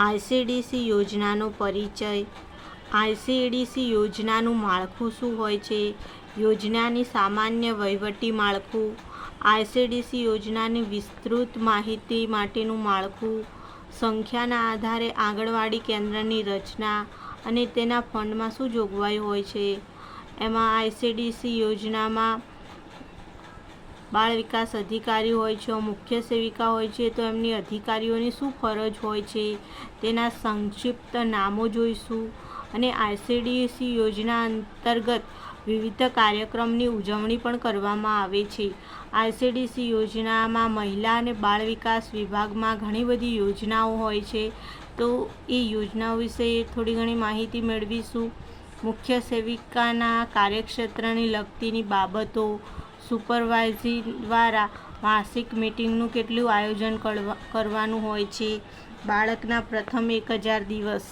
આઈસીડીસી યોજનાનો પરિચય. આઈસીડીસી યોજનાનું માળખું શું હોય છે? યોજનાની સામાન્ય વહીવટી માળખું. આઈસીડીસી યોજનાની વિસ્તૃત માહિતી માટેનું માળખું. સંખ્યાના આધારે આંગણવાડી કેન્દ્રની રચના અને તેના ફંડમાં શું જોગવાઈ હોય છે? એમાં આઈસીડીસી યોજનામાં બાળ વિકાસ અધિકારી હોય છે, મુખ્ય સેવિકા હોય છે, તો એમની અધિકારીઓની શું ફરજ હોય છે? તેના સંક્ષિપ્ત નામો જોઈશું. અને આઈસીડીએસી યોજના અંતર્ગત વિવિધ કાર્યક્રમની ઉજવણી પણ કરવામાં આવે છે. આઈસીડીસી યોજનામાં મહિલા અને બાળ વિકાસ વિભાગમાં ઘણી બધી યોજનાઓ હોય છે. તો એ યોજનાઓ વિશે થોડી ઘણી માહિતી મેળવીશું. મુખ્ય સેવિકાના કાર્યક્ષેત્રને લગતીની બાબતો સુપરવાઇઝી દ્વારા માસિક મિટિંગનું કેટલું આયોજન કરવા કરવાનું હોય છે? બાળકના પ્રથમ એક હજાર દિવસ